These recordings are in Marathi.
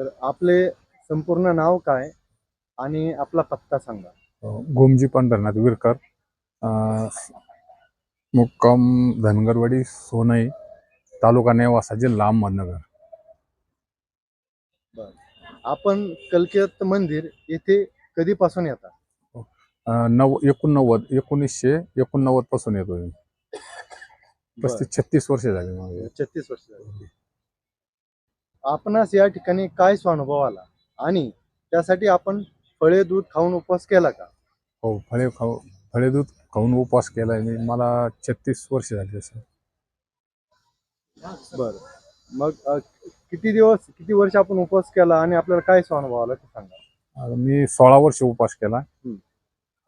तर आपले संपूर्ण नाव काय आणि आपला पत्ता सांगा. गोमजी पंढरनाथ विरकर मुक्काम धनगरवाडी सोनई तालुका नेवासा जिल्हा अहमदनगर. आपण कलकेत मंदिर येथे कधीपासून येतात? अं, नव एकोणनव्वद एकोणीसशे एकोणनव्वदपासून येतो. पस्तीस छत्तीस वर्ष झाली छत्तीस वर्ष झाली. आपणास या ठिकाणी काय स्वानुभव आला? आणि त्यासाठी आपण फळे दूध खाऊन उपवास केला का? हो फळे खाऊ फळे दूध खाऊन उपवास केलाय मी मला छत्तीस वर्ष झाली असं बर. मग अ, किती दिवस किती वर्ष आपण उपवास केला आणि आपल्याला काय स्वानुभव आला ते सांगा. मी सोळा वर्ष उपवास केला. हम्म.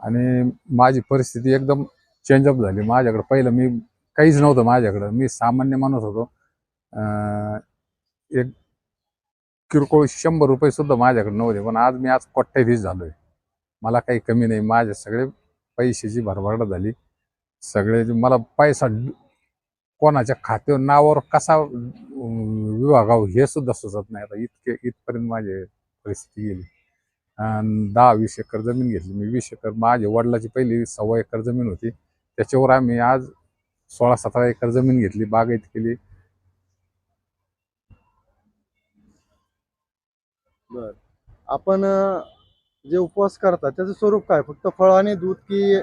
आणि आणि माझी परिस्थिती एकदम चेंजअप झाली. माझ्याकडे पहिलं मी काहीच नव्हतं माझ्याकडं. मी सामान्य माणूस होतो. अं, एक किरकोळ शंभर रुपये सुद्धा माझ्याकडे नव्हते पण आज मी आज कोट्याधीश झालोय. मला काही कमी नाही माझे सगळे पैशाची भरभराट झाली. सगळे मला पैसा कोणाच्या खात्यावर नावावर कसा विभागावं हे सुद्धा सुचत नाही. आता इतके इथपर्यंत माझी परिस्थिती गेली. आणि दहा वीस एकर जमीन घेतली मी. वीस एकर माझ्या वडिलाची पहिली सव्वा एकर जमीन होती. त्याच्यावर आम्ही आज सोळा सतरा एकर जमीन घेतली बागायत केली. बर. आपण जे उपवास करता त्याचं स्वरूप काय? फक्त फळ आणि दूध की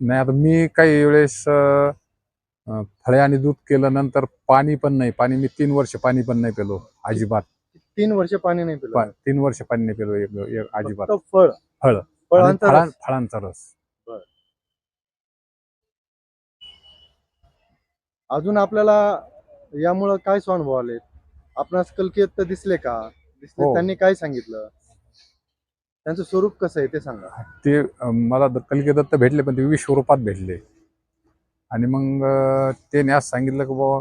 नाही आता मी काही वेळेस अं, फळे आणि दूध केलं नंतर पाणी पण नाही. पाणी मी तीन वर्ष पाणी पण नाही पेलो अजिबात. तीन वर्ष पाणी नाही पिलं. पा- तीन वर्ष पाणी नाही पेलो एक एक अजिबात. फक्त फळ. फळ. फळांचा फळां- रस. फळांचा रस. अजून आपल्याला यामुळं काय स्वानुभव आले? आपणास कलकेत दिसले का? दिसले हो. त्यांनी काय सांगितलं? त्यांचं स्वरूप कसं आहे ते सांगा. ते अं, मला द- कलगी दत्त भेटले पण ते विश्वरूपात भेटले. आणि मग अं, त्याने आज सांगितलं की बाबा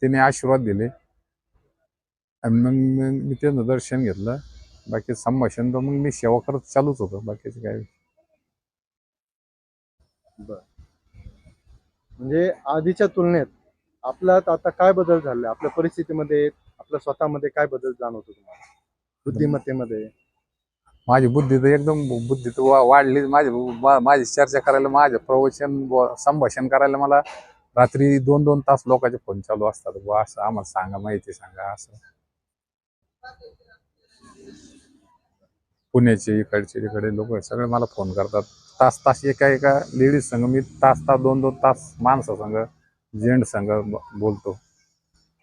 त्याने आशीर्वाद दिले. आणि मग मी त्यांचं दर्शन घेतलं. बाकी संभाषण तर मग मी सेवा करत चालूच होतो. बाकीचं काय? म्हणजे आधीच्या तुलनेत आपल्यात आता काय बदल झाले? आपल्या परिस्थितीमध्ये आपल्या स्वतःमध्ये काय बदल जाणवतो तुम्हाला? बुद्धिमत्तेमध्ये? माझी बुद्धी तर एकदम बुद्धी तर वा- वाढली माझी मा- माझी चर्चा करायला माझं प्रवचन संभाषण करायला मला रात्री दोन दोन तास लोकांचे फोन चालू असतात. बुवा असं आम्हाला सांगा माहिती सांगा असं. पुण्याचे इकडचे इकडे लोक सगळे मला फोन करतात. तास तास एका एका लेडीज संघ मी तास तास दोन दोन तास माणसा संघ जेंट संघ बोलतो.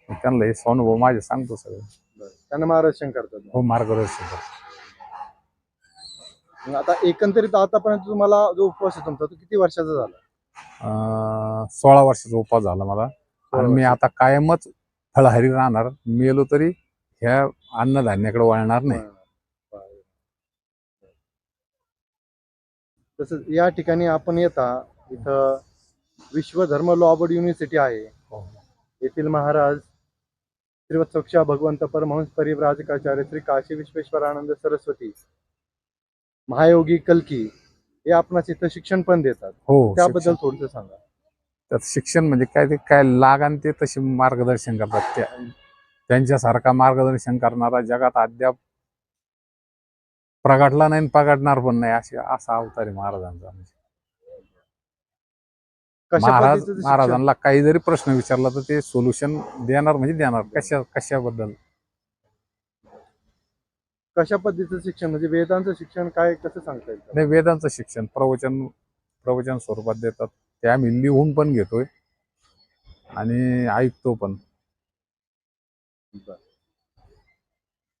त्यांना हे अनुभव माझे सांगतो सगळं. त्यांना मार्गदर्शन करतात हो मार्गदर्शन करतो मग आता एकंदरीत आतापर्यंत तुम्हाला जो उपवास आहे तुमचा तो किती वर्षाचा झाला? अं, सोळा वर्षाचा उपवास झाला मला. आणि मी. आता कायमच फळाहारी राहणार. मेलो तरी ह्या अन्नधान्याकडे वळणार नाही. तसंच या ठिकाणी आपण येता इथं विश्व धर्म लॉ बोर्ड युनिव्हर्सिटी आहे. येथील महाराज श्रीवत्सक्षा भगवंत परमहंस परिव्राजकाचार्य श्री काशी विश्वेश्वरानंद सरस्वती महायोगी कलकी हे आपणास इथं शिक्षण पण देतात. हो त्याबद्दल शिक्षण- थोडस सांगा. त्यात शिक्षण म्हणजे काय ते काय लागान ते तसे मार्गदर्शन करतात त्या. त्यांच्यासारखा मार्गदर्शन करणारा जगात अद्याप प्रगटला नाही आणि प्रगटणार पण नाही असे असा अवतार महाराजांचा कशा महाराज महाराजांना काही जरी प्रश्न विचारला तर ते सोल्युशन देणार म्हणजे देणार. कशा कशाबद्दल? कशा पद्धतीचं शिक्षण? म्हणजे वेदांचं शिक्षण काय कसं सांगता येईल? नाही वेदांचं शिक्षण प्रवचन प्रवचन स्वरूपात देतात. ते आम्ही लिहून पण घेतोय. आणि ऐकतो पण.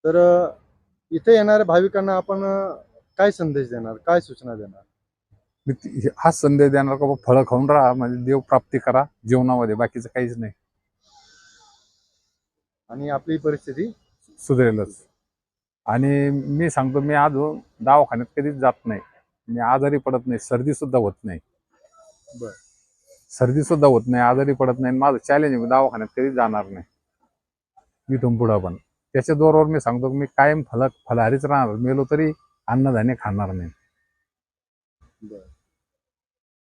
तर इथे येणाऱ्या भाविकांना आपण काय संदेश देणार? काय सूचना देणार? मी हे- हाच संदेश देणार का फळं खाऊन राहा म्हणजे देव प्राप्ती करा जीवनामध्ये बाकीचं काहीच नाही. आणि आपली परिस्थिती? सुधारेलच. आणि मी सांगतो मी अजून दवाखान्यात कधीच जात नाही. मी आजारी पडत नाही सर्दी सुद्धा होत नाही. बर. सर्दी सुद्धा होत नाही आजारी पडत नाही माझं चॅलेंज मी दवाखान्यात कधीच जाणार नाही. मी तुम पुढं पण. त्याच्या जोरावर मी सांगतो की मी कायम फल फलाहारीच राहणार मेलो तरी अन्नधान्य खाणार नाही.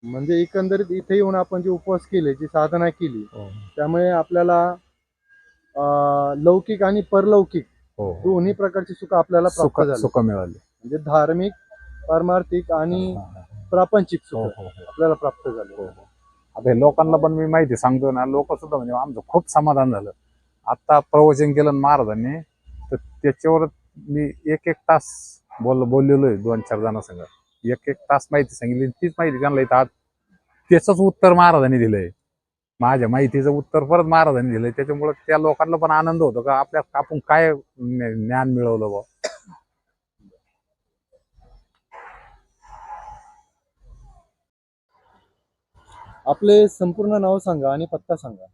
म्हणजे एकंदरीत इथे येऊन आपण जे उपवास केले जी साधना केली त्यामुळे आपल्याला अं, लौकिक आणि परलौकिक हो दोन्ही प्रकारची सुख आपल्याला सुख झाली. सुख मिळाली. म्हणजे धार्मिक पारमार्थिक आणि प्रापंचिक हो, सुख हो, हो. आपल्याला प्राप्त झाले. आता हे लोकांना पण मी माहिती सांगतो ना लोक सुद्धा म्हणजे आमचं खूप समाधान झालं. आता प्रवचन केलं ना महाराजांनी तर त्याच्यावर मी एक एक तास बोल बोललेलो आहे दोन चार जणांसंग. एक एक तास माहिती सांगितली तीच माहिती त्यांना इथं आज त्याचंच उत्तर महाराजांनी दिलंय. माझ्या माहितीचं उत्तर परत महाराजांनी दिलंय. त्याच्यामुळे त्या लोकांना पण आनंद होतो का आपल्या आपण काय ज्ञ- ज्ञान मिळवलं बा आपले संपूर्ण नाव सांगा आणि पत्ता सांगा.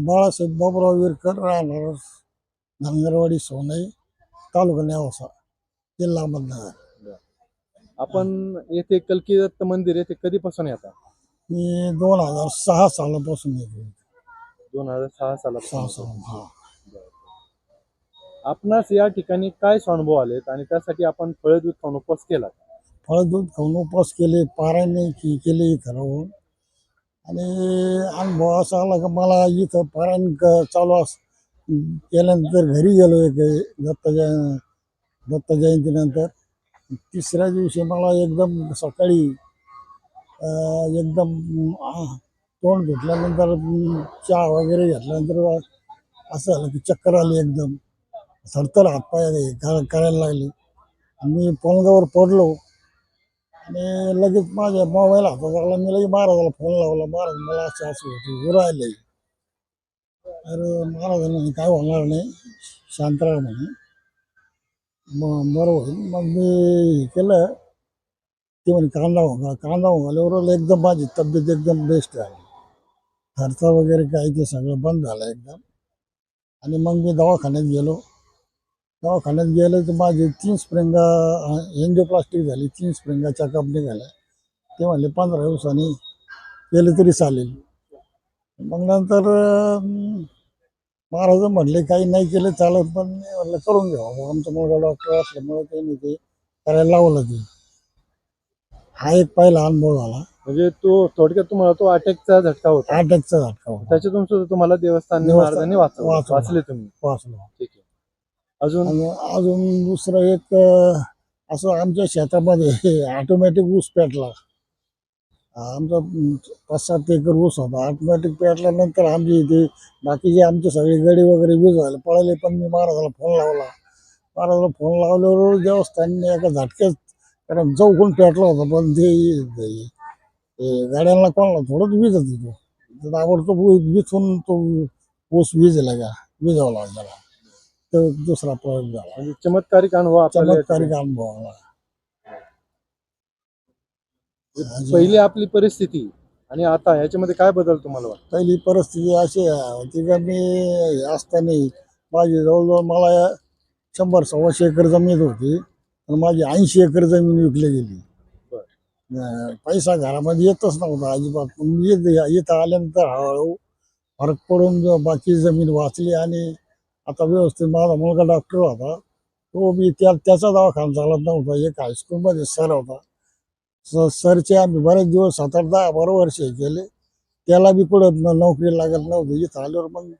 बाळासाहेब बाबुराव विरकर राहणार धनगरवाडी सोनई तालुका नेवासा जिल्हा अहमदनगर. आपण येथे कलकी दत्त मंदिर येथे कधीपासून येतात मी दोन हजार सहा सालापासून येतो दोन हजार सहा सहा सालापासून साल हा. आपणास या ठिकाणी काय अनुभव आलेत आणि त्यासाठी आपण फळे दूध खाऊन उपवास केला? फळदूध खाऊन उपवास केले पारायणे के- केले इथं. राहून आणि अनुभव असा आला का मला इथं पारायण क- चालू अस केल्यानंतर घरी गेलो एक दत्त जय दत्त जयंतीनंतर. तिसऱ्या दिवशी मला एकदम सकाळी एकदम तोंड घेतल्यानंतर चहा वगैरे घेतल्यानंतर असं झालं की चक्कर आली एकदम. थरथर हातपाय करायला लागले. मी पलंगावर पडलो. आणि लगेच माझ्या मोबाईल हातात लागला मी लगेच महाराजाला फोन लावला. महाराज मला असं असं होतं राहिले. अरे महाराजांना काय होणार नाही? शांत म्हणे. मग बरोबर मग मी हे केलं. ते म्हणे कांदा होगा कांदा होगाल्यावर एकदम माझी तब्येत एकदम बेस्ट आहे. खर्च वगैरे काय ते सगळं बंद झालं एकदम. आणि मग मी दवाखान्यात गेलो. दवाखान्यात गेलं तर माझी तीन स्प्रिंगा एन्जिओप्लास्टिक झाली तीन स्प्रिंगा चेकअप निघाल्या ते म्हणले पंधरा दिवसांनी केलं तरी चालेल. मग नंतर महाराज म्हणले काही नाही केलं चालत पण मी म्हटलं करून घ्यावं. आमचा मुलगा डॉक्टर असल्यामुळे त्यांनी ते करायला लावलं ते. हा एक पहिला अनुभव झाला. म्हणजे तो थोडक्यात तुम्हाला तो अटॅकचा झटका होता. अटॅकचा झटका होता. त्याच्यातून सुद्धा तुम्हाला देवस्थान महाराजांनी. वाचले. तुम्ही. वाचलो. ठीक आहे. अजून? आणि अजून दुसरं एक अं, असं आमच्या शेतामध्ये ऑटोमॅटिक ऊस पेटला. आमचा अं, पाच सात एकर ऊस होता. ऑटोमॅटिक पेटल्यानंतर आमची इथे बाकीचे आमचे सगळे गडी वगैरे वीज व्हायला पळाले पण मी महाराजाला फोन लावला. महाराजाला फोन लावल्यावर देवस्थानने एका झटक्यात कारण चौकून पेटला होता पण ते गाड्यांना कोणाला थोडंच वीज होती. तो तर ताबडतोब वीज विचून तो ऊस विजला का विजवला त्याला. तो दुसरा प्रयोग झाला. म्हणजे चमत्कारिक अनुभव आपल्याला चमत्कारिक अनुभव आला. पहिली आपली परिस्थिती आणि आता याच्यामध्ये काय बदल तुम्हाला वाटतं? पहिली परिस्थिती अशी होती का मी असताना माझी जवळजवळ मला शंभर सव्वाशे एकर जमीन होती. पण माझी ऐंशी एकर जमीन विकली गेली. अं, पैसा घरामध्ये येतच नव्हता अजिबात. पण मी येत- आल्यानंतर हळूहळू फरक पडून जो बाकी जमीन वाचली आणि आता व्यवस्थित माझा मुलगा डॉक्टर होता. तो मी त्या त्याचा दवाखाना चालत नव्हता. एक हायस्कूलमध्ये सर होता. स सरचे आम्ही बरेच दिवस सात आठ दहा बारा वर्ष हे केले. त्याला बी कुठं न- नोकरी लागत नव्हती. इथं आल्यावर मग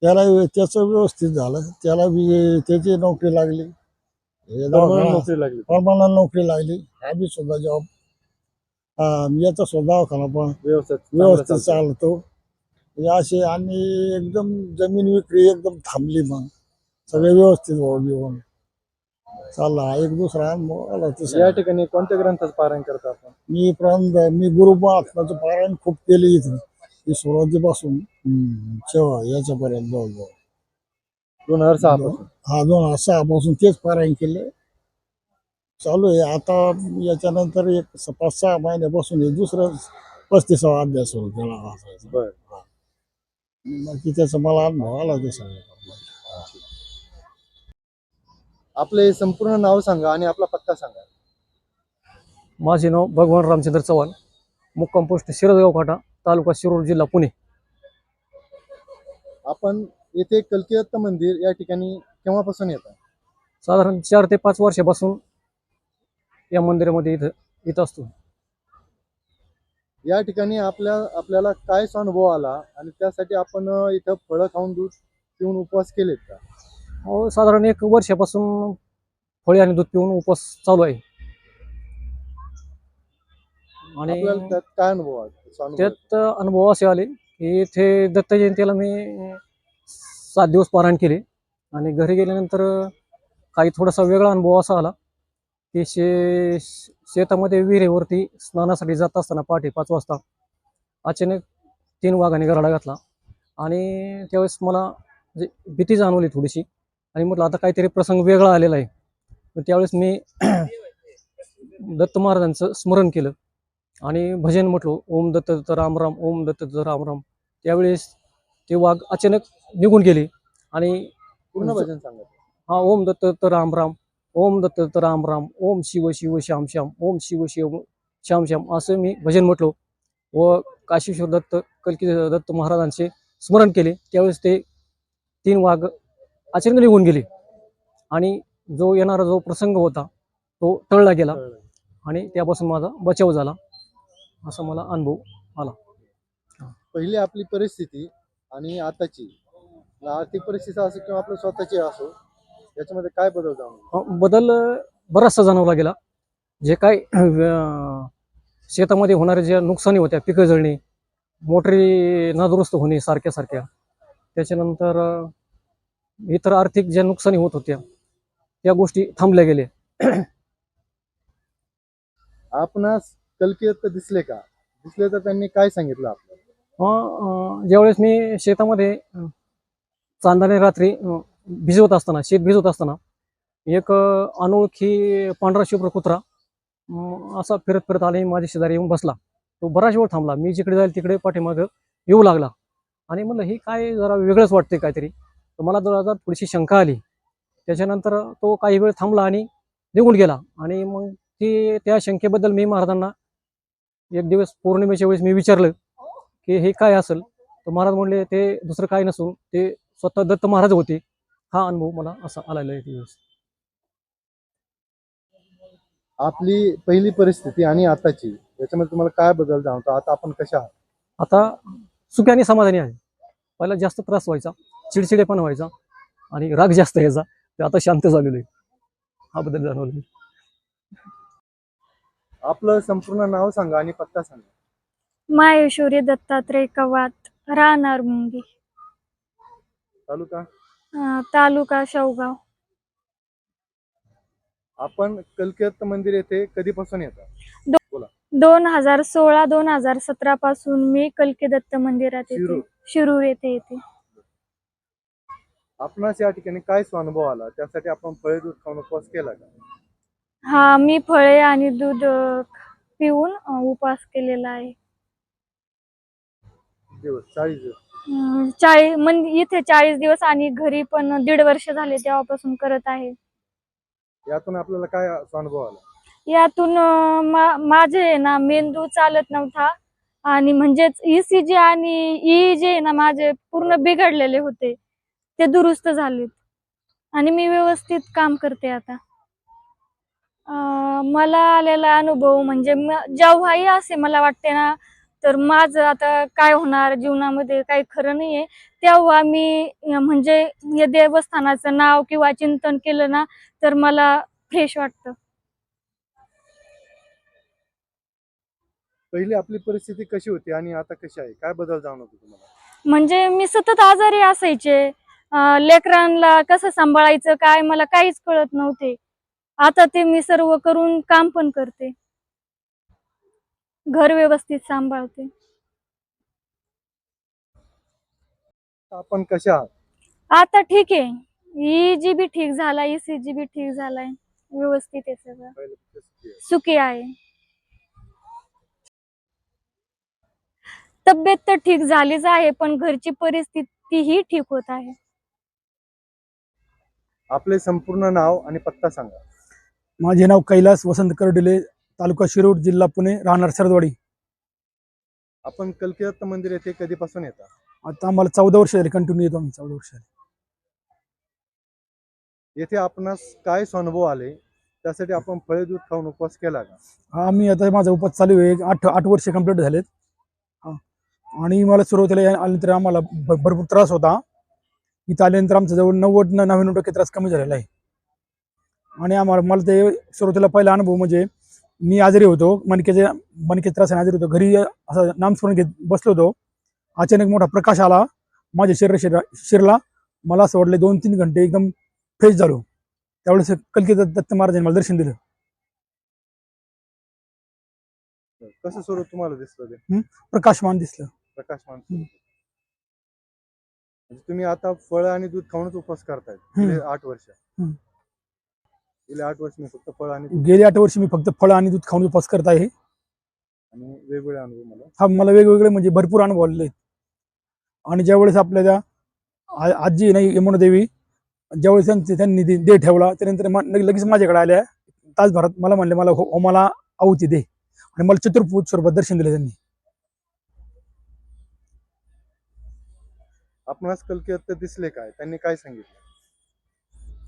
त्याला त्याचं व्यवस्थित झालं. त्याला बी त्याची नोकरी लागली. नोकरी लागली. परमनंट नोकरी लागली. आम्ही सुद्धा जॉब याचा सुद्धा पण व्यवस्थित व्यवस्थित चालतं. म्हणजे असे आणि एकदम जमीन विक्री एकदम थांबली मग. सगळे व्यवस्थित घेऊन चालला हा एक दुसरा या ठिकाणी कोणत्या ग्रंथाचं पारायण करता आपण? मी प्रांत मी गुरु महात्माचं पारायण खूप केले इथं. सुरुवातीपासून. हम्म, शेवा याच्यापर्यंत जवळजवळ. दोन हजार सहा पासून हा दोन हजार सहापासून तेच पारायण केले चालू आहे. आता याच्यानंतर एक स- पाच सहा महिन्यापासून हे दुसरं पस्तीसावा अभ्यास सुरू केला वाचायचा. बर बाकी त्याचा मला अनुभव आला ते सगळं आपले संपूर्ण नाव सांगा आणि आपला पत्ता सांगा. माझे नाव भगवान रामचंद्र चव्हाण. मुक्काम पोस्ट शिरदगाव फाटा तालुका शिरूर जिल्हा पुणे. आपण येथे कलकीदत्त मंदिर या ठिकाणी केव्हापासून येतात साधारण चार ते पाच वर्षापासून या मंदिरामध्ये इथं येत असतो. या ठिकाणी आपल्या आपल्याला काय अनुभव आला आणि त्यासाठी आपण इथं फळं खाऊन दूध पिऊन उपवास केलेत का? हो साधारण एक वर्षापासून फळे आणि दूध पिऊन उपवास चालू आहे. आणि त्यात काय अनुभव आहे त्याचा अनुभव आहे? त्यात अनुभव असे आले की इथे दत्त जयंतीला मी सात दिवस पारायण केले. आणि घरी गेल्यानंतर काही थोडासा वेगळा अनुभव असा आला की शे शेतामध्ये विहिरीवरती स्नानासाठी जात असताना पहाटे पाच वाजता अचानक तीन वाघाने गराडा घातला. आणि त्यावेळेस मला म्हणजे भीती जाणवली थोडीशी. आणि म्हटलं आता काहीतरी प्रसंग वेगळा आलेला आहे. मग त्यावेळेस मी दत्त महाराजांचं स्मरण केलं. आणि भजन म्हटलो ओम दत्त राम राम ओम दत्त दत्त राम राम. त्यावेळेस ते वाघ अचानक निघून गेले. आणि पूर्ण भजन सांगा. हा ओम दत्त दत्त राम राम ओम दत्त दत्त राम राम ओम शिव शिव श्याम श्याम ओम शिव शिव श्याम श्याम असं मी भजन म्हटलो व काशीश्वर दत्त कलकी दत्त महाराजांचे स्मरण केले. त्यावेळेस ते तीन वाघ अचानक निघून गेले. आणि जो येणारा जो प्रसंग होता तो टळला गेला. आणि त्यापासून माझा बचाव झाला असा मला अनुभव पहिली आपली परिस्थिती आणि आताची. आर्थिक परिस्थिती असो किंवा आपली स्वतःची असो याच्यामध्ये काय बदल जाणवतो अ, बदल बराचसा जाणवला गेला. जे काय अ, शेतामध्ये होणाऱ्या ज्या नुकसानी होत्या पिकं जळणे मोटरी नादुरुस्त होणे सारख्या सारख्या त्याच्यानंतर अ, इतर आर्थिक ज्या नुकसानी होत होत्या त्या गोष्टी थांबल्या गेल्या. आपणास कलकीयत दिसले का? दिसले तर त्यांनी काय सांगितलं आपल्याला? अ, अ, ज्यावेळेस मी शेतामध्ये अ, चांदणे रात्री भिजवत असताना शेत भिजवत असताना एक अनोळखी पांढरा शुभ्र कुत्रा असा फिरत फिरत आला आणि माझ्या शेजारी येऊन बसला. तो बराच वेळ थांबला. मी जिकडे जाईल तिकडे पाठीमागं येऊ लागला. आणि म्हणलं हे काय जरा वेगळंच वाटते काहीतरी. तर मला जरा जरा थोडीशी शंका आली. त्याच्यानंतर तो काही वेळ थांबला आणि निघून गेला. आणि मग ती त्या शंकेबद्दल मी महाराजांना एक दिवस पौर्णिमेच्या वेळेस मी विचारलं की हे काय असेल? तर महाराज म्हणले ते दुसरं काय नसून ते स्वतः दत्त महाराज होते. हा अनुभव मला असा आलेला आहे दिवस आपली पहिली परिस्थिती आणि आताची याच्यामध्ये तुम्हाला काय बदल जाणवतो? आता आपण कशा आहात? आता सुखी आणि समाधानी आहे. पहिला जास्त त्रास व्हायचा चिडचिडेपणा व्हायचा आणि राग जास्त यायचा. ते आता शांत झालेलो आहे. हा बदल जाणवला आपलं संपूर्ण नाव सांगा आणि पत्ता सांगा. माहेश्वरी दत्तात्रय कवात राहणार मुंगी. तालुका? अं, तालुका शेवगाव. आपण कलकीयत मंदिर येथे कधीपासून येतात दोन हजार सोळा दोन हजार सतरा पासून मी कलकी दत्त मंदिरात येते. शिरूर. शिरूर येथे येते. आपणास या ठिकाणी काय स्वानुभव आला? त्यासाठी आपण फळे दूध खाऊन उपवास केला का? हा मी फळे आणि दूध अं, पिऊन अं, उपवास केलेला आहे. दिवस चाळीस दिवस. चाळीस मन इथे चाळीस दिवस आणि घरी पण दीड वर्ष झाले तेव्हापासून करत आहे. यातून आपल्याला काय स्वानुभव आला? यातून अं, मा- माझे ना मेंदू चालत नव्हता. आणि म्हणजेच ईसीजी आणि ई जे आहे ना माझे पूर्ण बिघडलेले होते. ते दुरुस्त झालेत. आणि मी व्यवस्थित काम करते आता. अं, मला आलेला अनुभव म्हणजे म- जेव्हाही असे मला वाटते ना तर माझं आता काय होणार? जीवनामध्ये काही खरं नाहीये. तेव्हा मी म्हणजे या देवस्थानाचं नाव किंवा चिंतन केलं ना तर मला फ्रेश वाटतं. पहिली आपली परिस्थिती कशी होती आणि आता कशी आहे? काय बदल जाणवतो तुम्हाला? म्हणजे मी सतत आजारी असायचे. लेकरांना कसं सांभाळायचं काय मला काहीच कळत नव्हते. आता ते मी सर्व करून काम पण करते. घर व्यवस्थित सांभाळते. आपण कशा आहात? आता ठीक आहे. ई जी बी ठीक झाला ई सी जी बी ठीक झालाय. व्यवस्थित आहे सगळं. परिस्थिती. सुखी आहे. तब्येत तर ठीक झालीच आहे पण घरची परिस्थितीही ठीक होत आहे. आपले संपूर्ण नाव आणि पत्ता सांगा. माझे नाव कैलास वसंत कर्डिले तालुका शिरूर जिल्हा पुणे राहणार सरदवाडी. आपण कलकीदत्त मंदिर येथे कधीपासून येतात आता आम्हाला चौदा वर्ष झाली कंटिन्यू येतो आम्ही चौदा वर्ष झाली. येथे आपणास काय स्वानुभव आले? त्यासाठी आपण फळे दूध खाऊन उपवास केला का? हा आम्ही आता माझा उपवास चालू आहे. आठ आठ वर्ष कंप्लीट झालेत. हा. आणि मला सुरुवातीला या- आल्यानंतर आम्हाला भ- भरपूर त्रास होता. इथं आल्यानंतर आमचा जवळ नव्वद न नव्याण्णव टक्के त्रास कमी झालेला आहे. आणि आम्हाला मला ते सुरुवातीला पहिला अनुभव म्हणजे मी आजारी होतो मणक्याच्या मणक्याच्या त्रासाने आजारी होतो. घरी असं नामस्मरण घेत बसलो होतो. अचानक मोठा प्रकाश आला. माझ्या शरीर शरीरा शिरला मला असं वाटलं दोन तीन घंटे एकदम फ्रेश झालो. त्यावेळेस कलकी दत्त महाराजांनी मला दर्शन दिलं. कसं स्वरूप तुम्हाला दिसलं ते? प्रकाशमान दिसलं. प्रकाशमान हम्म. म्हणजे तुम्ही आता फळ आणि दूध खाऊनच उपवास करतायत. गेले आठ वर्ष. हम्म. गेले आठ वर्ष मी फक्त फळ आणि दूध गेली आठ वर्षी मी फक्त फळं आणि दूध खाऊन उपवास करत आहे. आणि वेगवेगळे अनुभव मला? हा मला वेगवेगळे म्हणजे भरपूर अनुभव आलेले आहेत. आणि ज्यावेळेस आपल्या त्या आ- आजी नाही यमुनादेवी ज्यावेळेस त्यांचे त्यांनी दे दे ठेवला त्यानंतर मा- लगे- लगेच माझ्याकडे आल्या. तासभरात मला म्हणले मला हो मला आहुती दे. आणि मला चतुर्भुज स्वरूपात दर्शन दिलं त्यांनी. आपणास कलकी दिसले काय? त्यांनी काय सांगितलं?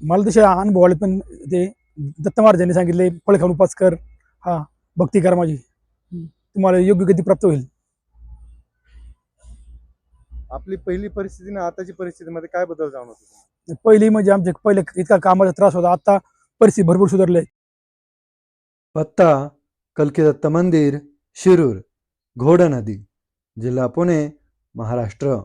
मला तसे अनुभव आले पण ते दत्त महाराजांनी सांगितले फळ खाऊन उपास कर. हा भक्ती कर माझी. तुम्हाला योग्य गती प्राप्त होईल. आपली पहिली परिस्थिती ना आताची परिस्थितीमध्ये काय बदल जाणवतो? पहिली म्हणजे आमच्या पहिले इतका कामाचा त्रास होता आता परिस्थिती भरपूर सुधारली. पत्ता कल्किदत्त मंदिर शिरूर घोड नदी जिल्हा पुणे महाराष्ट्र.